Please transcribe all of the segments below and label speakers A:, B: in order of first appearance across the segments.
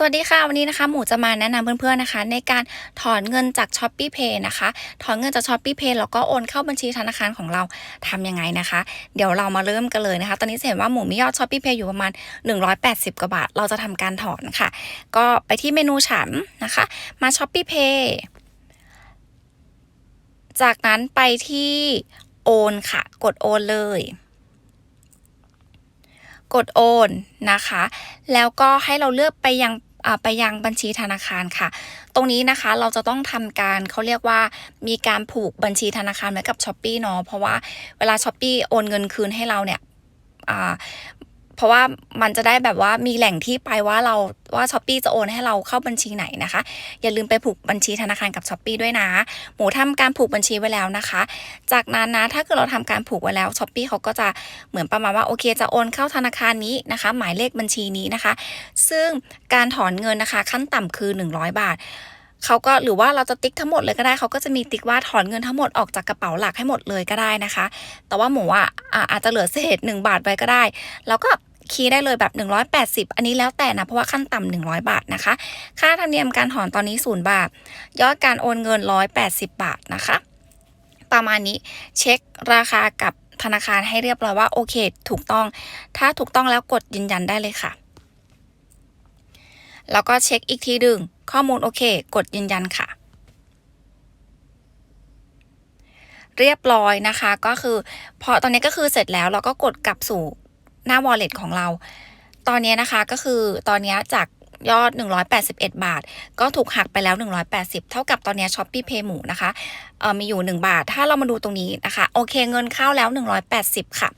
A: สวัสดีค่ะ วันนี้นะคะหมูจะมาแนะนำเพื่อนๆนะคะ ในการถอนเงินจาก s h อ p e e Pay นะคะ ถอนเงินจาก s h อ p e e Pay แล้วก็โอนเข้าบัญชีธนาคารของเราทำยังไงนะคะ เดี๋ยวเรามาเริ่มกันเลยนะคะ ตอนนี้เห็นว่าหมูมียอด s h อ p e e Pay อยู่ประมาณ 180 กว่าบาท เราจะทำการถอนค่ะ ก็ไปที่เมนูฉันนะคะ มา s h อ p e e Pay จากนั้นไปที่โอนค่ะ กดโอนเลยกดโอนนะคะ แล้วก็ให้เราเลือกไปยัง ไปยังบัญชีธนาคารค่ะ ตรงนี้นะคะเราจะต้องทำการเขาเรียกว่ามีการผูกบัญชีธนาคารไว้กับช้อปปีเนาะเพราะว่าเวลาช้อปปีโอนเงินคืนให้เราเนี่ย เพราะว่ามันจะได้แบบว่ามีแหล่งที่ไปว่าเราว่าช้อปปีจะโอนให้เราเข้าบัญชีไหนนะคะ อย่าลืมไปผูกบัญชีธนาคารกับช้อปปีด้วยนะ หมูทำการผูกบัญชีไว้แล้วนะคะ จากนั้นนะถ้าเกิดเราทำการผูกไว้แล้วช้อปปีเขาก็จะเหมือนประมาณว่าโอเค จะโอนเข้าธนาคารนี้นะคะ หมายเลขบัญชีนี้นะคะ ซึ่งการถอนเงินนะคะ ขั้นต่ำคือ 100 บาทเขาก็หรือว่าเราจะติ๊กทั้งหมดเลยก็ได้เขาก็จะมีติ๊กว่าถอนเงินทั้งหมดออกจากกระเป๋าหลักให้หมดเลยก็ได้นะคะ แต่ว่าหมูอะอาจจะเหลือเศษ1บาทไว้ก็ได้ แล้วก็ คีย์ได้เลยแบบ 180 อันนี้แล้วแต่นะ เพราะว่าขั้นต่ำ100 บาทนะคะ ค่าธรรมเนียมการถอนตอนนี้ 0 บาท ยอดการโอนเงิน 180 บาทนะคะ ประมาณนี้เช็คราคากับธนาคารให้เรียบร้อยว่าโอเค ถูกต้อง ถ้าถูกต้องแล้วกดยืนยันได้เลยค่ะ แล้วก็เช็คอีกทีดึง ข้อมูลโอเค กดยืนยันค่ะ เรียบร้อยนะคะ ก็คือพอตอนนี้ก็คือเสร็จแล้วเราก็กดกลับสู่ หน้า wallet ของเรา ตอนนี้นะคะก็คือตอนนี้จากยอด 181 บาท ก็ถูกหักไปแล้ว 180 เท่ากับตอนนี้ Shopee Pay หมูนะคะเออมีอยู่ 1 บาท ถ้าเรามาดูตรงนี้นะคะ โอเค เงินเข้าแล้ว 180 ค่ะ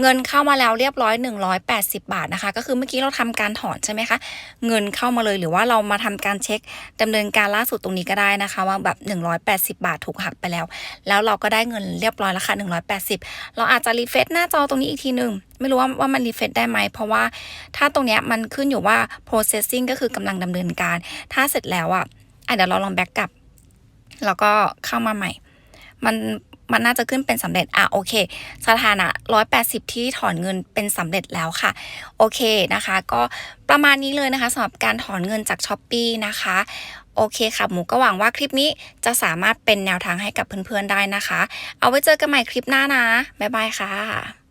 A: เงินเข้ามาแล้วเรียบร้อย 180 บาทนะคะ ก็คือเมื่อกี้เราทำการถอนใช่ไหมคะ เงินเข้ามาเลยหรือว่าเรามาทำการเช็คดำเนินการล่าสุดตรงนี้ก็ได้นะคะ ว่าแบบ 180 บาทถูกหักไปแล้ว แล้วเราก็ได้เงินเรียบร้อยแล้วค่ะ180 เราอาจจะรีเฟซหน้าจอตรงนี้อีกทีหนึ่ง ไม่รู้ว่าว่ามันรีเฟซได้ไหม เพราะว่าถ้าตรงเนี้ยมันขึ้นอยู่ว่า processing ก็คือกำลังดำเนินการ ถ้าเสร็จแล้วอะอะเดี๋ยวเราลองแบ็กกลับ แล้วก็เข้ามาใหม่ มันมันน่าจะขึ้นเป็นสำเร็จ อะ โอเค สถานะ 180 ที่ถอนเงินเป็นสำเร็จแล้วค่ะ โอเคนะคะ ก็ประมาณนี้เลยนะคะสำหรับการถอนเงินจากช้อปปีนะคะ โอเคค่ะ หมูก็หวังว่าคลิปนี้จะสามารถเป็นแนวทางให้กับเพื่อนๆได้นะคะ เอาไว้เจอกันใหม่คลิปหน้านะ บ๊ายบายค่ะ